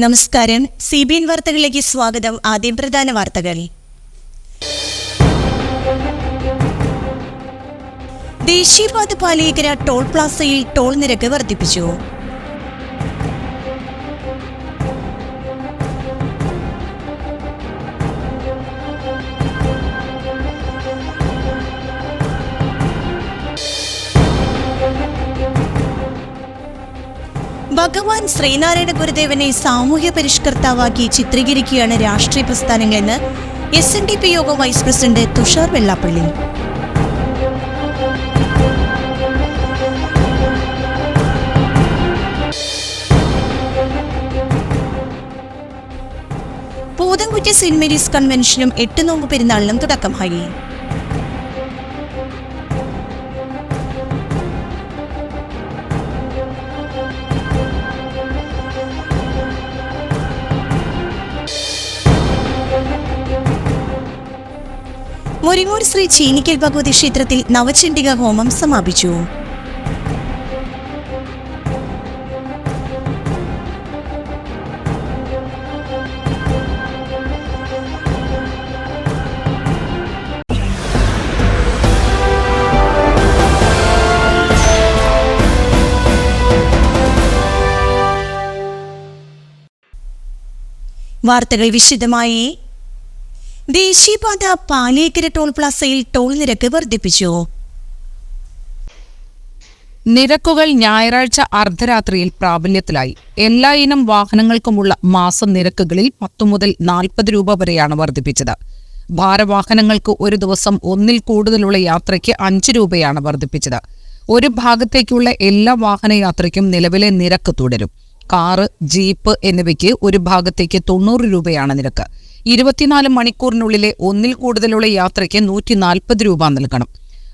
നമസ്കാരം. C B N വാർത്തകളിലേക്ക് സ്വാഗതം. ആദ്യം പ്രധാന വാർത്തകൾ. ദേശീയപാത പാലിയേക്കര ടോൾ പ്ലാസയിൽ ടോൾ നിരക്ക് വർദ്ധിപ്പിച്ചു. ഭഗവാൻ ശ്രീനാരായണ ഗുരുദേവനെ സാമൂഹ്യ പരിഷ്കർത്താവാക്കി ചിത്രീകരിക്കുകയാണ് രാഷ്ട്രീയ പ്രസ്ഥാനങ്ങളെന്ന് എസ് എൻ ഡി പി യോഗം വൈസ് പ്രസിഡന്റ് തുഷാർ വെള്ളാപ്പള്ളി. പൂതംകുറ്റി സെന്റ് മേരീസ് കൺവെൻഷനും എട്ട് നോമ്പ് പെരുന്നാളിനും തുടക്കമായി മുരിങ്ങൂർ ശ്രീ ചീനിക്കൽ ഭഗവതി ക്ഷേത്രത്തിൽ നവചണ്ഡിക ഹോമം സമാപിച്ചു. വാർത്തകൾ വിശദമായി ദേശീയപാത പാലേക്കര ടോൾ പ്ലാസയിൽ ടോൾ നിരക്ക് വർദ്ധിപ്പിച്ചു. നിരക്കുകൾ ഞായറാഴ്ച അർദ്ധരാത്രിയിൽ പ്രാബല്യത്തിലായി. എല്ലാ ഇനം വാഹനങ്ങൾക്കുമുള്ള മാസ നിരക്കുകളിൽ പത്തു മുതൽ നാൽപ്പത് രൂപ വരെയാണ് വർദ്ധിപ്പിച്ചത്. ഭാരവാഹനങ്ങൾക്ക് ഒരു ദിവസം ഒന്നിൽ കൂടുതലുള്ള യാത്രയ്ക്ക് അഞ്ച് രൂപയാണ് വർദ്ധിപ്പിച്ചത്. ഒരു ഭാഗത്തേക്കുള്ള എല്ലാ വാഹനയാത്രയ്ക്കും നിലവിലെ നിരക്ക് തുടരും. കാറ് ജീപ്പ് എന്നിവയ്ക്ക് ഒരു ഭാഗത്തേക്ക് തൊണ്ണൂറ് രൂപയാണ് നിരക്ക്. ഇരുപത്തിനാല് മണിക്കൂറിനുള്ളിലെ ഒന്നിൽ കൂടുതലുള്ള യാത്രയ്ക്ക് നൂറ്റി നാൽപ്പത് രൂപ നൽകണം.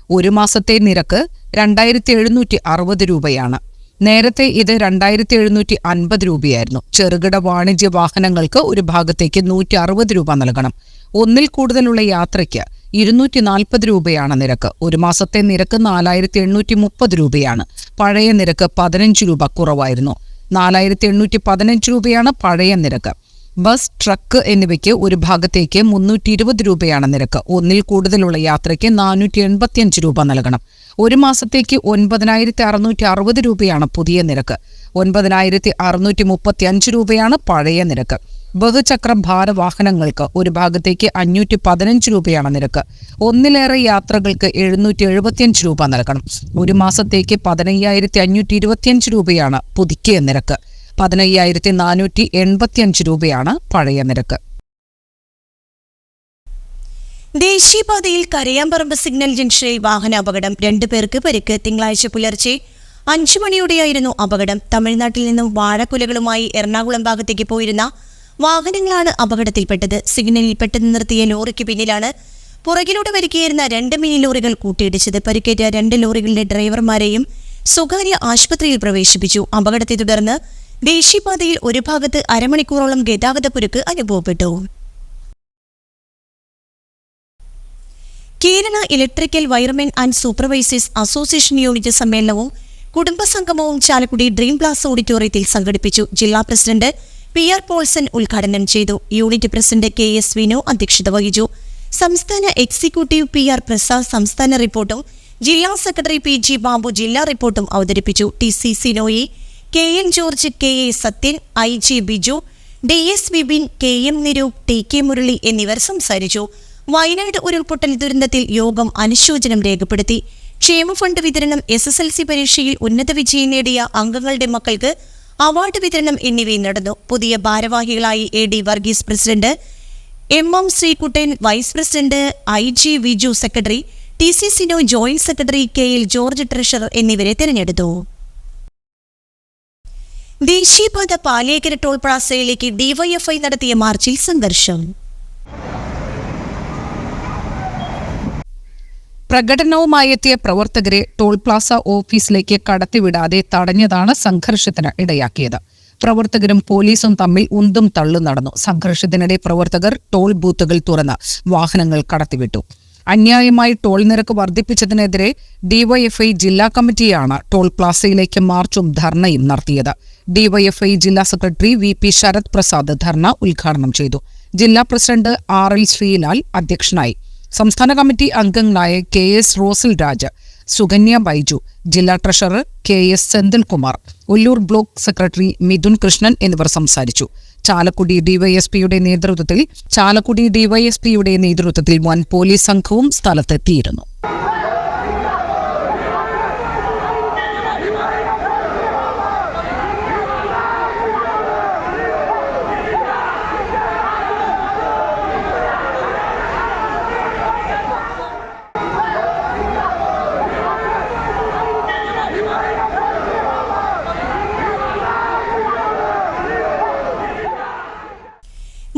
ഒരു മാസത്തെ നിരക്ക് രണ്ടായിരത്തി എഴുന്നൂറ്റി അറുപത് രൂപയാണ്. നേരത്തെ ഇത് രണ്ടായിരത്തി എഴുന്നൂറ്റി അൻപത് രൂപയായിരുന്നു. ചെറുകിട വാണിജ്യ വാഹനങ്ങൾക്ക് ഒരു ഭാഗത്തേക്ക് നൂറ്റി അറുപത് രൂപ നൽകണം. ഒന്നിൽ കൂടുതലുള്ള യാത്രയ്ക്ക് ഇരുന്നൂറ്റി നാൽപ്പത് രൂപയാണ് നിരക്ക്. ഒരു മാസത്തെ നിരക്ക് നാലായിരത്തി എണ്ണൂറ്റി മുപ്പത് രൂപയാണ്. പഴയ നിരക്ക് പതിനഞ്ച് രൂപ കുറവായിരുന്നു. നാലായിരത്തി എണ്ണൂറ്റി പതിനഞ്ച് രൂപയാണ് പഴയ നിരക്ക്. ബസ് ട്രക്ക് എന്നിവയ്ക്ക് ഒരു ഭാഗത്തേക്ക് മുന്നൂറ്റി ഇരുപത് രൂപയാണ് നിരക്ക്. ഒന്നിൽ കൂടുതലുള്ള യാത്രയ്ക്ക് നാനൂറ്റി എൺപത്തിയഞ്ച് രൂപ നൽകണം. ഒരു മാസത്തേക്ക് ഒൻപതിനായിരത്തി അറുന്നൂറ്റി അറുപത് രൂപയാണ് പുതിയ നിരക്ക്. ഒൻപതിനായിരത്തി അറുന്നൂറ്റി മുപ്പത്തി അഞ്ച് രൂപയാണ് പഴയ നിരക്ക്. ബഹുചക്ര ഭാരവാഹനങ്ങൾക്ക് ഒരു ഭാഗത്തേക്ക് അഞ്ഞൂറ്റി പതിനഞ്ച് രൂപയാണ് നിരക്ക്. ഒന്നിലേറെ യാത്രകൾക്ക് എഴുന്നൂറ്റി എഴുപത്തിയഞ്ച് രൂപ നൽകണം. ഒരു മാസത്തേക്ക് പതിനയ്യായിരത്തി അഞ്ഞൂറ്റി ഇരുപത്തിയഞ്ച് രൂപയാണ് പുതുക്കിയ നിരക്ക്. പതിനയ്യായിരത്തി നാനൂറ്റി എൺപത്തിയഞ്ച് രൂപയാണ് പഴയ നിരക്ക്. ദേശീയപാതയിൽ കരയാമ്പറമ്പ് സിഗ്നൽ ജംഗ്ഷനിൽ വാഹന അപകടം. രണ്ടു പേർക്ക് പരിക്ക്. തിങ്കളാഴ്ച പുലർച്ചെ അഞ്ചു മണിയോടെയായിരുന്നു അപകടം. തമിഴ്നാട്ടിൽ നിന്നും വാഴക്കുലകളുമായി എറണാകുളം ഭാഗത്തേക്ക് പോയിരുന്ന വാഹനങ്ങളാണ് അപകടത്തിൽപ്പെട്ടത്. സിഗ്നലിൽ പെട്ടെന്ന് നിർത്തിയ ലോറിക്ക് പിന്നിലാണ്. പുറകിലൂടെ വരികയായിരുന്ന രണ്ട് മിനി ലോറികൾ കൂട്ടിയിടിച്ചത്. പരിക്കേറ്റ രണ്ട് ലോറികളുടെ ഡ്രൈവർമാരെയും സ്വകാര്യ ആശുപത്രിയിൽ പ്രവേശിപ്പിച്ചു. അപകടത്തെ തുടർന്ന് ദേശീയപാതയിൽ ഒരു ഭാഗത്ത് അരമണിക്കൂറോളം ഗതാഗതക്കുരുക്ക് അനുഭവപ്പെട്ടു. Kerala electrical wiremen and supervisors association unit സമ്മേളനവും കുടുംബസംഗമവും ചാലക്കുടി ഡ്രീം പ്ലാസ് ഓഡിറ്റോറിയത്തിൽ സംഘടിപ്പിച്ചു. ജില്ലാ പ്രസിഡന്റ് പി ആർ പോൾസൺ ഉദ്ഘാടനം ചെയ്തു. Unit president K S Vino അധ്യക്ഷത വഹിച്ചു. സംസ്ഥാന എക്സിക്യൂട്ടീവ് പി ആർ പ്രസാദ് സംസ്ഥാന റിപ്പോർട്ടും ജില്ലാ സെക്രട്ടറി പി ജി ബാബു ജില്ലാ റിപ്പോർട്ടും അവതരിപ്പിച്ചു. T C Sinoy K N George K A Sathyan I J Biju D S Vipin K M Niroop T K Murali എന്നിവർ സംസാരിച്ചു. വയനാട് ഉരുൾപൊട്ടൽ ദുരന്തത്തിൽ യോഗം അനുശോചനം രേഖപ്പെടുത്തി. ക്ഷേമ ഫണ്ട് വിതരണം എസ് എസ് എൽ സി പരീക്ഷയിൽ ഉന്നത വിജയം നേടിയ അംഗങ്ങളുടെ മക്കൾക്ക് അവാർഡ് വിതരണം എന്നിവയും നടന്നു. പുതിയ ഭാരവാഹികളായി A D Varghese president M M Sreekuttan vice president I G Viju secretary T C Sino joint secretary K L George treasurer എന്നിവരെ തെരഞ്ഞെടുത്തു. ദേശീയപാത പാലേക്കര ടോൾ പ്ലാസയിലേക്ക് ഡിവൈഎഫ്ഐ നടത്തിയ മാർച്ചിൽ സംഘർഷം. പ്രകടനവുമായി എത്തിയ പ്രവർത്തകരെ ടോൾ പ്ലാസ ഓഫീസിലേക്ക് കടത്തിവിടാതെ തടഞ്ഞതാണ് സംഘർഷത്തിന് ഇടയാക്കിയത്. പ്രവർത്തകരും പോലീസും തമ്മിൽ ഉന്തും തള്ളും നടന്നു. സംഘർഷത്തിനിടെ പ്രവർത്തകർ ടോൾ ബൂത്തുകൾ തുറന്ന് വാഹനങ്ങൾ കടത്തിവിട്ടു. അന്യായമായി ടോൾ നിരക്ക് വർദ്ധിപ്പിച്ചതിനെതിരെ ഡിവൈഎഫ്ഐ ജില്ലാ കമ്മിറ്റിയാണ് ടോൾ പ്ലാസയിലേക്ക് മാർച്ചും ധർണയും നടത്തിയത്. ഡിവൈഎഫ്ഐ ജില്ലാ secretary V P Sarath Prasad ധർണ ഉദ്ഘാടനം ചെയ്തു. ജില്ലാ പ്രസിഡന്റ് ആർ എൽ ശ്രീലാൽ അധ്യക്ഷനായി. സംസ്ഥാന കമ്മിറ്റി അംഗങ്ങളായ കെ എസ് റോസിൽ രാജ സുകന്യ ബൈജു ജില്ലാ treasurer K S Senthilkumar Ulloor block secretary Mithun Krishnan എന്നിവർ സംസാരിച്ചു. ചാലക്കുടി ഡിവൈഎസ്പിയുടെ നേതൃത്വത്തിൽ ചാലക്കുടി ഡിവൈഎസ്പിയുടെ നേതൃത്വത്തിൽ വൻ പോലീസ് സംഘവും സ്ഥലത്തെത്തിയിരുന്നു.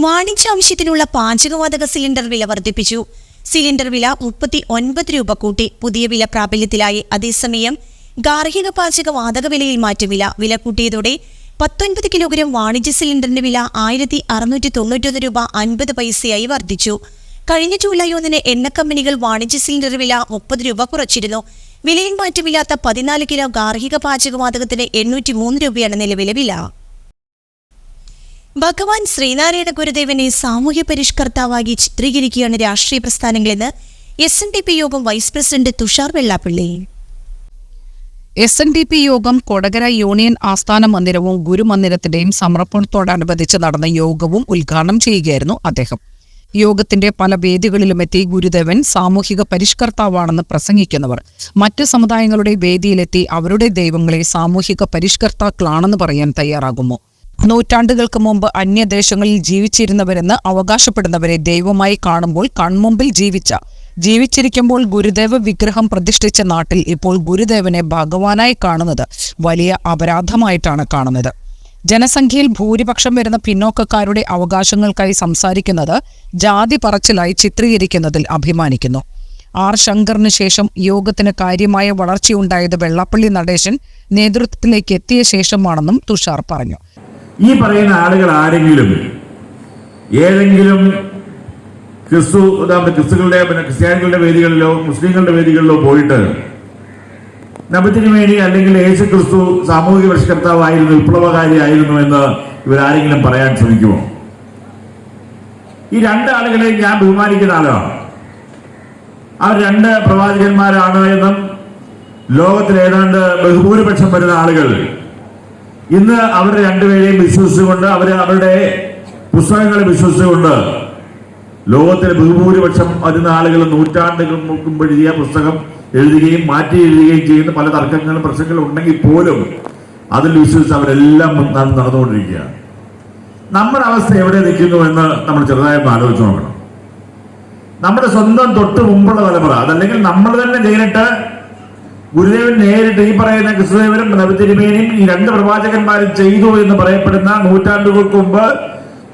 വാണിജ്യ ആവശ്യത്തിനുള്ള പാചകവാതക സിലിണ്ടർ വില വർദ്ധിപ്പിച്ചു. സിലിണ്ടർ വില മുപ്പത്തി ഒൻപത് രൂപ കൂട്ടി. പുതിയ വില പ്രാബല്യത്തിലായി. അതേസമയം ഗാർഹിക പാചക വാതക വിലയിൽ മാറ്റമില്ല. വില കൂട്ടിയതോടെ പത്തൊൻപത് കിലോഗ്രാം വാണിജ്യ സിലിണ്ടറിന്റെ വില ആയിരത്തി അറുന്നൂറ്റി തൊണ്ണൂറ്റൊന്ന് രൂപ അൻപത് പൈസയായി വർദ്ധിച്ചു. കഴിഞ്ഞ ജൂലൈ ഒന്നിന് എണ്ണ കമ്പനികൾ വാണിജ്യ സിലിണ്ടർ വില മുപ്പത് രൂപ കുറച്ചിരുന്നു. വിലയിൽ മാറ്റമില്ലാത്ത പതിനാല് കിലോ ഗാർഹിക പാചകവാതകത്തിന് എണ്ണൂറ്റി മൂന്ന് രൂപയാണ് നിലവിലെ വില. ഭഗവാൻ ശ്രീനാരായണ ഗുരുദേവനെ സാമൂഹ്യ പരിഷ്കർത്താവായി ചിത്രീകരിക്കുകയാണ് രാഷ്ട്രീയ പ്രസ്ഥാനങ്ങളെന്ന് എസ് എൻ ഡി പി യോഗം vice president Tushar Vellappally. S N D P യോഗം കൊടകര യൂണിയൻ ആസ്ഥാന മന്ദിരവും ഗുരുമന്ദിരത്തിന്റെയും സമർപ്പണത്തോടനുബന്ധിച്ച് നടന്ന യോഗവും ഉദ്ഘാടനം ചെയ്യുകയായിരുന്നു അദ്ദേഹം. യോഗത്തിന്റെ പല വേദികളിലും എത്തി ഗുരുദേവൻ സാമൂഹിക പരിഷ്കർത്താവാണെന്ന് പ്രസംഗിക്കുന്നവർ. മറ്റ് സമുദായങ്ങളുടെ വേദിയിലെത്തി അവരുടെ ദൈവങ്ങളെ സാമൂഹിക പരിഷ്കർത്താക്കളാണെന്ന് പറയാൻ തയ്യാറാകുമോ നൂറ്റാണ്ടുകൾക്ക് മുമ്പ് അന്യദേശങ്ങളിൽ ജീവിച്ചിരുന്നവരെന്ന് അവകാശപ്പെടുന്നവരെ ദൈവമായി കാണുമ്പോൾ കൺമുമ്പിൽ ജീവിച്ച ജീവിച്ചിരിക്കുമ്പോൾ ഗുരുദേവ വിഗ്രഹം പ്രതിഷ്ഠിച്ച നാട്ടിൽ ഇപ്പോൾ ഗുരുദേവനെ ഭഗവാനായി കാണുന്നത് വലിയ അപരാധമായിട്ടാണ് കാണുന്നത്. ജനസംഖ്യയിൽ ഭൂരിപക്ഷം വരുന്ന പിന്നോക്കക്കാരുടെ അവകാശങ്ങൾക്കായി സംസാരിക്കുന്നത് ജാതി പറച്ചിലായി ചിത്രീകരിക്കുന്നതിൽ അഭിമാനിക്കുന്നു. ആർ. ശങ്കറിന് ശേഷം യോഗത്തിന് കാര്യമായ വളർച്ചയുണ്ടായത് വെള്ളാപ്പള്ളി നടേശൻ നേതൃത്വത്തിലേക്ക് എത്തിയ ശേഷമാണെന്നും തുഷാർ പറഞ്ഞു. ഈ പറയുന്ന ആളുകൾ ആരെങ്കിലും ഏതെങ്കിലും ക്രിസ്തു ക്രിസ്തുക്കളുടെ പിന്നെ ക്രിസ്ത്യാനികളുടെ വേദികളിലോ മുസ്ലിങ്ങളുടെ വേദികളിലോ പോയിട്ട് നബത്തിന് വേണ്ടി അല്ലെങ്കിൽ യേശു ക്രിസ്തു സാമൂഹിക പരിഷ്കർത്താവായിരുന്നു വിപ്ലവകാരിയായിരുന്നു എന്ന് ഇവരാരെങ്കിലും പറയാൻ ശ്രമിക്കുമോ? ഈ രണ്ട് ആളുകളെയും ഞാൻ ബഹുമാനിക്കുന്ന ആളാണ്. അവർ രണ്ട് പ്രവാചകന്മാരാണ് എന്നും ലോകത്തിൽ ഏതാണ്ട് ബഹുഭൂരിപക്ഷം വരുന്ന ആളുകൾ ഇന്ന് അവർ രണ്ടുപേരെയും വിശ്വസിച്ചുകൊണ്ട് അവർ അവരുടെ പുസ്തകങ്ങളെ വിശ്വസിച്ചുകൊണ്ട് ലോകത്തിലെ ബഹുഭൂരിപക്ഷം വരുന്ന ആളുകൾ നൂറ്റാണ്ടുകൾ മുമ്പ് എഴുതിയ പുസ്തകം എഴുതുകയും മാറ്റി എഴുതുകയും ചെയ്യുന്ന പല തർക്കങ്ങളും പ്രശ്നങ്ങളും ഉണ്ടെങ്കിൽ പോലും അതിൽ വിശ്വസിച്ച് അവരെല്ലാം നട- നടന്നുകൊണ്ടിരിക്കുകയാണ്. നമ്മുടെ അവസ്ഥ എവിടെ നിൽക്കുന്നു എന്ന് നമ്മൾ ചെറുതായി ആലോചിച്ച് നോക്കണം. നമ്മുടെ സ്വന്തം തൊട്ട് മുമ്പുള്ള തലമുറ അതല്ലെങ്കിൽ നമ്മൾ തന്നെ നേരിട്ട് ഗുരുദേവൻ നേരിട്ട് ഈ പറയുന്ന ക്രിസ്തുദേവനും നബിതിരുമേനിയും ഈ രണ്ട് പ്രവാചകന്മാരും ചെയ്തു എന്ന് പറയപ്പെടുന്ന നൂറ്റാണ്ടുകൾക്ക് മുമ്പ്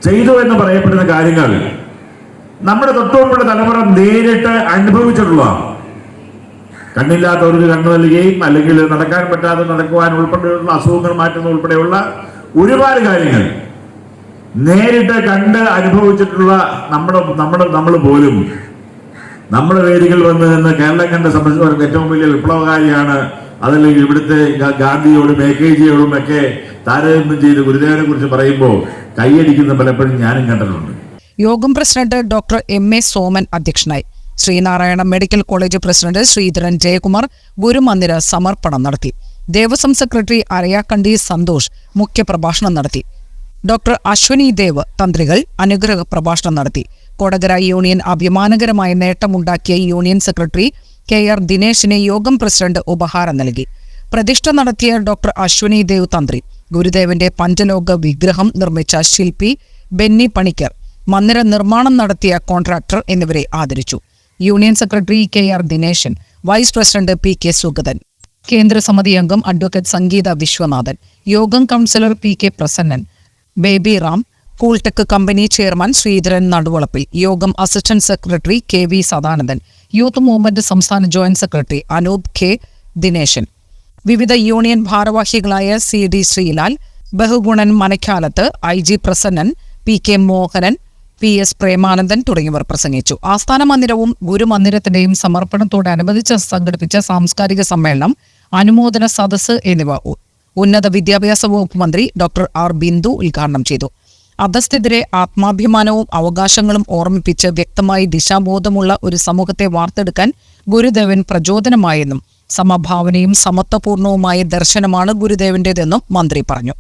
ചെയ്തു എന്ന് പറയപ്പെടുന്ന കാര്യങ്ങൾ നമ്മുടെ തൊട്ടുമുമ്പുള്ള തലമുറ നേരിട്ട് അനുഭവിച്ചിട്ടുള്ളതാണ്. കണ്ണില്ലാത്തവർക്ക് കണ്ണു നൽകുകയും അല്ലെങ്കിൽ നടക്കാൻ പറ്റാതെ നടക്കുവാൻ ഉൾപ്പെടെയുള്ള അസുഖങ്ങൾ മാറ്റുന്ന ഉൾപ്പെടെയുള്ള ഒരുപാട് കാര്യങ്ങൾ നേരിട്ട് കണ്ട് അനുഭവിച്ചിട്ടുള്ള നമ്മുടെ നമ്മുടെ നമ്മൾ പോലും നമ്മുടെ വേദികൾ വന്ന് നിന്ന് കണ്ട സംബന്ധിച്ചവർക്ക് ഏറ്റവും വലിയ വിപ്ലവകാരിയാണ്. അതല്ലെങ്കിൽ ഇവിടുത്തെ ഗാന്ധിയോടും എ കെ ജിയോടും ഒക്കെ താരതമ്യം ചെയ്ത് ഗുരുദേവനെ കുറിച്ച് പറയുമ്പോൾ കൈയടിക്കുന്ന പലപ്പോഴും ഞാനും കണ്ടിട്ടുണ്ട്. യോഗം president doctor M A Soman അധ്യക്ഷനായി. Sreenarayana medical college president Sreedharan Jayakumar ഗുരുമന്ദിര സമർപ്പണം നടത്തി. ദേവസ്വം സെക്രട്ടറി അരയാക്കണ്ടി സന്തോഷ് മുഖ്യപ്രഭാഷണം നടത്തി. ഡോക്ടർ അശ്വനി ദേവ് തന്ത്രികൾ അനുഗ്രഹ പ്രഭാഷണം നടത്തി. കൊടകര യൂണിയൻ അഭിമാനകരമായ നേട്ടമുണ്ടാക്കിയ യൂണിയൻ സെക്രട്ടറി കെ ആർ ദിനേശിന് യോഗം പ്രസിഡന്റ് ഉപഹാരം നൽകി. പ്രതിഷ്ഠ നടത്തിയ ഡോക്ടർ അശ്വനി ദേവ് തന്ത്രി ഗുരുദേവന്റെ പഞ്ചലോക വിഗ്രഹം നിർമ്മിച്ച ശില്പി ബെന്നി പണിക്കർ മന്ദിര നിർമ്മാണം നടത്തിയ കോൺട്രാക്ടർ എന്നിവരെ ആദരിച്ചു. Union secretary K R Dineshan vice president P K Sugathan കേന്ദ്ര സമിതി അംഗം അഡ്വക്കേറ്റ് സംഗീത വിശ്വനാഥൻ യോഗം councillor P K Prasannan Baby Ram Cooltech company chairman Sreedharan Naduvalappil. യോഗം assistant secretary K V Sadanandan. Youth movement സംസ്ഥാന joint secretary Anoop K Dineshan. വിവിധ union ഭാരവാഹികളായ C D Sreelal Bahugunan Manakkalath I G Prasannan P K Mohanan P S Premanandan തുടങ്ങിയവർ പ്രസംഗിച്ചു. ആസ്ഥാന മന്ദിരവും ഗുരുമന്ദിരത്തിന്റെയും സമർപ്പണത്തോടനുബന്ധിച്ച് സംഘടിപ്പിച്ച സാംസ്കാരിക സമ്മേളനം അനുമോദന സദസ്സ് എന്നിവ ഉന്നത വിദ്യാഭ്യാസ വകുപ്പ് മന്ത്രി ഡോക്ടർ ആർ ബിന്ദു ഉദ്ഘാടനം ചെയ്തു. അധസ്ഥിതരെ ആത്മാഭിമാനവും അവകാശങ്ങളും ഓർമ്മിപ്പിച്ച് വ്യക്തമായി ദിശാബോധമുള്ള ഒരു സമൂഹത്തെ വാർത്തെടുക്കാൻ ഗുരുദേവൻ പ്രചോദനമായെന്നും സമഭാവനയും സമത്വപൂർണവുമായ ദർശനമാണ് ഗുരുദേവന്റേതെന്നും മന്ത്രി പറഞ്ഞു.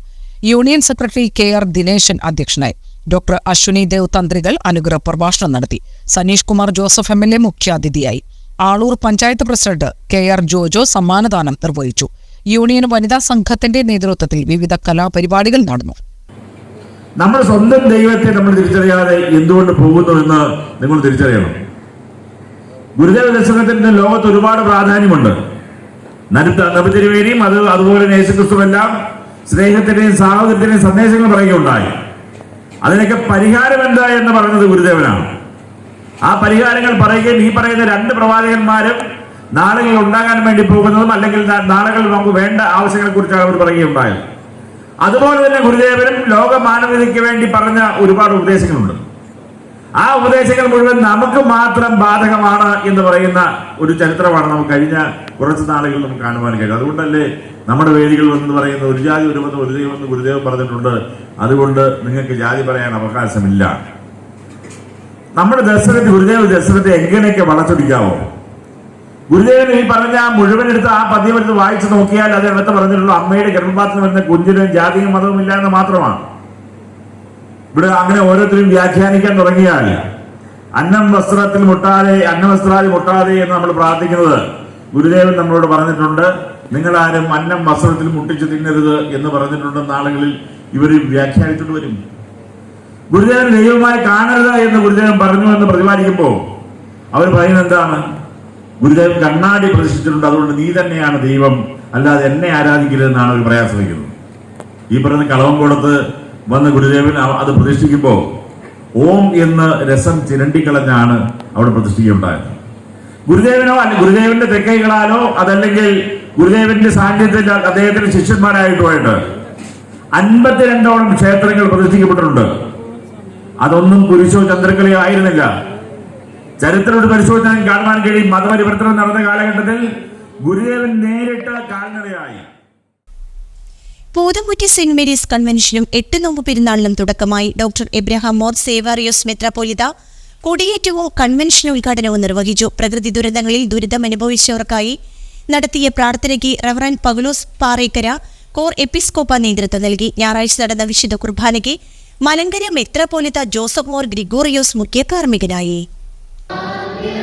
Union secretary K R Dineshan അധ്യക്ഷനായി ഡോക്ടർ അശ്വിനി ദേവ് തന്ത്രികൾ അനുഗ്രഹ പ്രഭാഷണം നടത്തി. Saneesh Kumar Joseph M L A മുഖ്യാതിഥിയായി. Aloor panchayat president K R Jojo സമ്മാനദാനം നിർവഹിച്ചു. യൂണിയൻ വനിതാ സംഘത്തിന്റെ നേതൃത്വത്തിൽ വിവിധ കലാപരിപാടികൾ നടന്നു. നമ്മൾ സ്വന്തം ദൈവത്തെ നമ്മൾ തിരിച്ചറിയാതെ എന്തുകൊണ്ട് പോകുന്നു എന്ന് നിങ്ങൾ തിരിച്ചറിയണം. ഗുരുദേവ ദർശനത്തിന്റെ ലോകത്ത് ഒരുപാട് പ്രാധാന്യമുണ്ട്. നരുത്ത നബിതിരുവേനിയും അത് അതുപോലെ യേശുക്രിസ്തുവെല്ലാം സ്നേഹത്തിന്റെയും സാഹോദര്യത്തിന്റെയും സന്ദേശങ്ങൾ പറയുകയുണ്ടായി. അതിനൊക്കെ പരിഹാരം എന്താ എന്ന് പറഞ്ഞത് ഗുരുദേവനാണ്. ആ പരിഹാരങ്ങൾ പറയുകയും ഈ പറയുന്ന രണ്ട് പ്രവാചകന്മാരും നാളുകൾ ഉണ്ടാകാൻ വേണ്ടി പോകുന്നതും അല്ലെങ്കിൽ നാളുകൾ നമുക്ക് വേണ്ട ആവശ്യങ്ങളെ കുറിച്ചാണ് അവർ പറയുകയുണ്ടായത്. അതുപോലെ തന്നെ ഗുരുദേവനും ലോക മാനവികതയ്ക്ക് വേണ്ടി പറഞ്ഞ ഒരുപാട് ഉപദേശങ്ങളുണ്ട്. ആ ഉപദേശങ്ങൾ മുഴുവൻ നമുക്ക് മാത്രം ബാധകമാണ് എന്ന് പറയുന്ന ഒരു ചരിത്രമാണ് നമുക്ക് കഴിഞ്ഞ കുറച്ച് നാളുകളിൽ നമുക്ക് കാണുവാൻ കഴിയും അതുകൊണ്ടല്ലേ നമ്മുടെ വേദികൾ എന്ന് പറയുന്ന ഒരു ജാതി ഒരു മതം ഒരു ദൈവം എന്ന് ഗുരുദേവൻ പറഞ്ഞിട്ടുണ്ട്. അതുകൊണ്ട് നിങ്ങൾക്ക് ജാതി പറയാൻ അവകാശമില്ല. നമ്മുടെ ദർശനത്തെ ഗുരുദേവ ദർശനത്തെ എങ്ങനെയൊക്കെ വളച്ചൊടിക്കാവോ? ഗുരുദേവൻ ഈ പറഞ്ഞ മുഴുവൻ എടുത്ത് ആ പദ്യം എടുത്ത് വായിച്ചു നോക്കിയാൽ അത് എടുത്ത് പറഞ്ഞിട്ടുള്ളൂ അമ്മയുടെ ഗർഭപാത്രത്തിൽ വരുന്ന കുഞ്ചിനും ജാതിയും മതവും ഇല്ല എന്ന് മാത്രമാണ്. ഇവിടെ അങ്ങനെ ഓരോരുത്തരും വ്യാഖ്യാനിക്കാൻ തുടങ്ങിയാൽ അന്നം വസ്ത്രത്തിൽ മുട്ടാതെ അന്നവസ്ത്രാതി മുട്ടാതെ എന്ന് നമ്മൾ പ്രാർത്ഥിക്കുന്നത് ഗുരുദേവൻ നമ്മളോട് പറഞ്ഞിട്ടുണ്ട്. നിങ്ങളാരും അന്നം വസ്ത്രത്തിൽ മുട്ടിച്ചു തിന്നരുത് എന്ന് പറഞ്ഞിട്ടുണ്ട് ആളുകളിൽ ഇവർ വ്യാഖ്യാനിച്ചിട്ട് വരും. ഗുരുദേവൻ ദൈവമായി കാണരുത് എന്ന് ഗുരുദേവൻ പറഞ്ഞു എന്ന് പ്രതിപാദിക്കുമ്പോൾ അവർ പറയുന്നത് എന്താണ്? ഗുരുദേവൻ കണ്ണാടി പ്രതിഷ്ഠിച്ചിട്ടുണ്ട്. അതുകൊണ്ട് നീ തന്നെയാണ് ദൈവം. അല്ലാതെ എന്നെ ആരാധിക്കരുതെന്നാണ് അവർ പറയാൻ ശ്രമിക്കുന്നത് ഈ പറയുന്ന കളവംകോടത്ത് വന്ന് ഗുരുദേവൻ അത് പ്രതിഷ്ഠിക്കുമ്പോൾ ഓം എന്ന് രസം ചിരണ്ടിക്കളഞ്ഞാണ് അവിടെ പ്രതിഷ്ഠിക്കുകയുണ്ടായത്. ഗുരുദേവനോ അല്ല ഗുരുദേവന്റെ തെക്കൈകളാലോ അതല്ലെങ്കിൽ ഗുരുദേവന്റെ സാന്നിധ്യത്തിൽ അദ്ദേഹത്തിന്റെ ശിഷ്യന്മാരായിട്ടുമായിട്ട് അൻപത്തിരണ്ടോളം ക്ഷേത്രങ്ങൾ പ്രതിഷ്ഠിക്കപ്പെട്ടിട്ടുണ്ട്. അതൊന്നും കുരിശോ ചന്ദ്രക്കലയോ ആയിരുന്നില്ല. ചരിത്രം പരിശോധിച്ചാൽ കാണുവാൻ കഴിയും. മതപരിവർത്തനം നടന്ന കാലഘട്ടത്തിൽ ഗുരുദേവൻ നേരിട്ട കാൽനടയായി. പൂതമുറ്റി സെന്റ് മേരീസ് കൺവെൻഷനും എട്ട് നോമ്പ് പെരുന്നാളിനും തുടക്കമായി ഡോക്ടർ എബ്രഹാം മോർ സേവാറിയോസ് മെത്രാപോലിത കൊടിയേറ്റവും കൺവെൻഷൻ ഉദ്ഘാടനവും നിർവഹിച്ചു. പ്രകൃതി ദുരന്തങ്ങളിൽ ദുരിതം അനുഭവിച്ചവർക്കായി നടത്തിയ പ്രാർത്ഥനയ്ക്ക് റവറൻ പകുലോസ് പാറേക്കര കോർ എപ്പിസ്കോപ്പ നേതൃത്വം നൽകി. ഞായറാഴ്ച നടന്ന വിശുദ്ധ കുർബാനയ്ക്ക് മലങ്കര മെത്രാപോലിത്ത ജോസഫ് മോർ ഗ്രിഗോറിയോസ് മുഖ്യ കാർമ്മികനായി. Amen.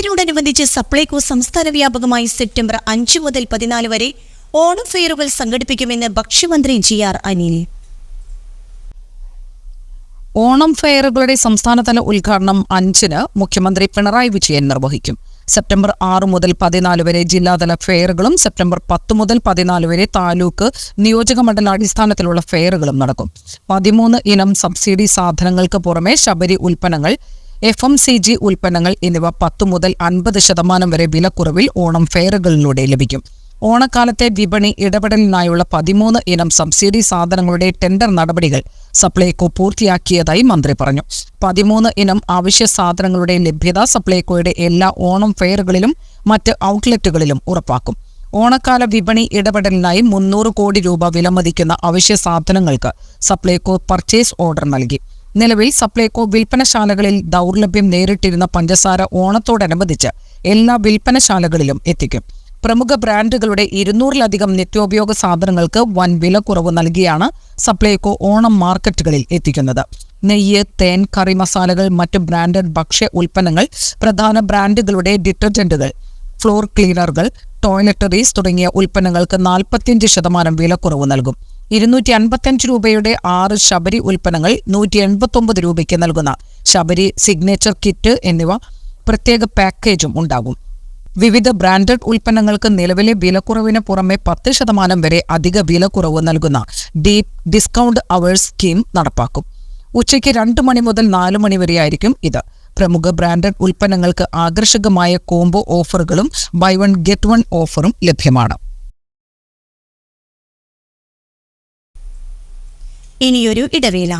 ഓണത്തിനോടനുബന്ധിച്ച് സപ്ലൈകോ സംസ്ഥാന വ്യാപകമായി സെപ്റ്റംബർ അഞ്ച് മുതൽ പതിനാല് വരെ ഓണം ഫെയറുകൾ സംഘടിപ്പിക്കുമെന്ന് ഭക്ഷ്യമന്ത്രി ജി ആർ അനിൽ. ഓണം ഫെയറുകളുടെ സംസ്ഥാനതല ഉദ്ഘാടനം അഞ്ചിന് മുഖ്യമന്ത്രി പിണറായി വിജയൻ നിർവഹിക്കും. സെപ്റ്റംബർ ആറ് മുതൽ പതിനാല് വരെ ജില്ലാതല ഫെയറുകളും സെപ്റ്റംബർ പത്ത് മുതൽ പതിനാല് വരെ താലൂക്ക് നിയോജക മണ്ഡലാടിസ്ഥാനത്തിലുള്ള ഫെയറുകളും നടക്കും. പതിമൂന്ന് ഇനം സബ്സിഡി സാധനങ്ങൾക്ക് പുറമെ ശബരി ഉൽപ്പന്നങ്ങൾ എഫ് എം സി ജി ഉൽപ്പന്നങ്ങൾ എന്നിവ പത്തു മുതൽ അൻപത് ശതമാനം വരെ വിലക്കുറവിൽ ഓണം ഫെയറുകളിലൂടെ ലഭിക്കും. ഓണക്കാലത്തെ വിപണി ഇടപെടലിനായുള്ള പതിമൂന്ന് ഇനം സബ്സിഡി സാധനങ്ങളുടെ ടെൻഡർ നടപടികൾ സപ്ലൈകോ പൂർത്തിയാക്കിയതായി മന്ത്രി പറഞ്ഞു. പതിമൂന്ന് ഇനം അവശ്യ സാധനങ്ങളുടെ ലഭ്യത സപ്ലൈകോയുടെ എല്ലാ ഓണം ഫെയറുകളിലും മറ്റ് ഔട്ട്ലെറ്റുകളിലും ഉറപ്പാക്കും. ഓണക്കാല വിപണി ഇടപെടലിനായി മുന്നൂറ് കോടി രൂപ വിലമതിക്കുന്ന അവശ്യ സാധനങ്ങൾക്ക് സപ്ലൈകോ പർച്ചേസ് ഓർഡർ നൽകി. നിലവിൽ സപ്ലൈകോ വിൽപ്പനശാലകളിൽ ദൗർലഭ്യം നേരിട്ടിരുന്ന പഞ്ചസാര ഓണത്തോടനുബന്ധിച്ച് എല്ലാ വിൽപ്പനശാലകളിലും എത്തിക്കും. പ്രമുഖ ബ്രാൻഡുകളുടെ ഇരുന്നൂറിലധികം നിത്യോപയോഗ സാധനങ്ങൾക്ക് വൻ വിലക്കുറവ് നൽകിയാണ് സപ്ലൈകോ ഓണം മാർക്കറ്റുകളിൽ എത്തിക്കുന്നത്. നെയ്യ് തേൻ കറി മസാലകൾ മറ്റ് ബ്രാൻഡഡ് ഭക്ഷ്യ ഉൽപ്പന്നങ്ങൾ പ്രധാന ബ്രാൻഡുകളുടെ ഡിറ്റർജന്റുകൾ ഫ്ലോർ ക്ലീനറുകൾ ടോയ്ലറ്ററീസ് തുടങ്ങിയ ഉൽപ്പന്നങ്ങൾക്ക് നാൽപ്പത്തിയഞ്ച് ശതമാനം വിലക്കുറവ് നൽകും. ഇരുന്നൂറ്റി അൻപത്തിയഞ്ച് രൂപയുടെ ആറ് ശബരി ഉൽപ്പന്നങ്ങൾ നൂറ്റി എൺപത്തൊമ്പത് രൂപയ്ക്ക് നൽകുന്ന ശബരി സിഗ്നേച്ചർ കിറ്റ് എന്നിവ പ്രത്യേക പാക്കേജും ഉണ്ടാകും. വിവിധ ബ്രാൻഡഡ് ഉൽപ്പന്നങ്ങൾക്ക് നിലവിലെ വിലക്കുറവിന് പുറമെ പത്ത് ശതമാനം വരെ അധിക വിലക്കുറവ് നൽകുന്ന ഡീപ് ഡിസ്കൗണ്ട് അവേഴ്സ് സ്കീം നടപ്പാക്കും. ഉച്ചയ്ക്ക് രണ്ട് മണി മുതൽ നാല് മണി വരെയായിരിക്കും ഇത്. പ്രമുഖ ബ്രാൻഡഡ് ഉൽപ്പന്നങ്ങൾക്ക് ആകർഷകമായ കോംബോ ഓഫറുകളും ബൈ വൺ ഗെറ്റ് വൺ ഓഫറും ലഭ്യമാണ്. ഇനിയൊരു ഇടവേള.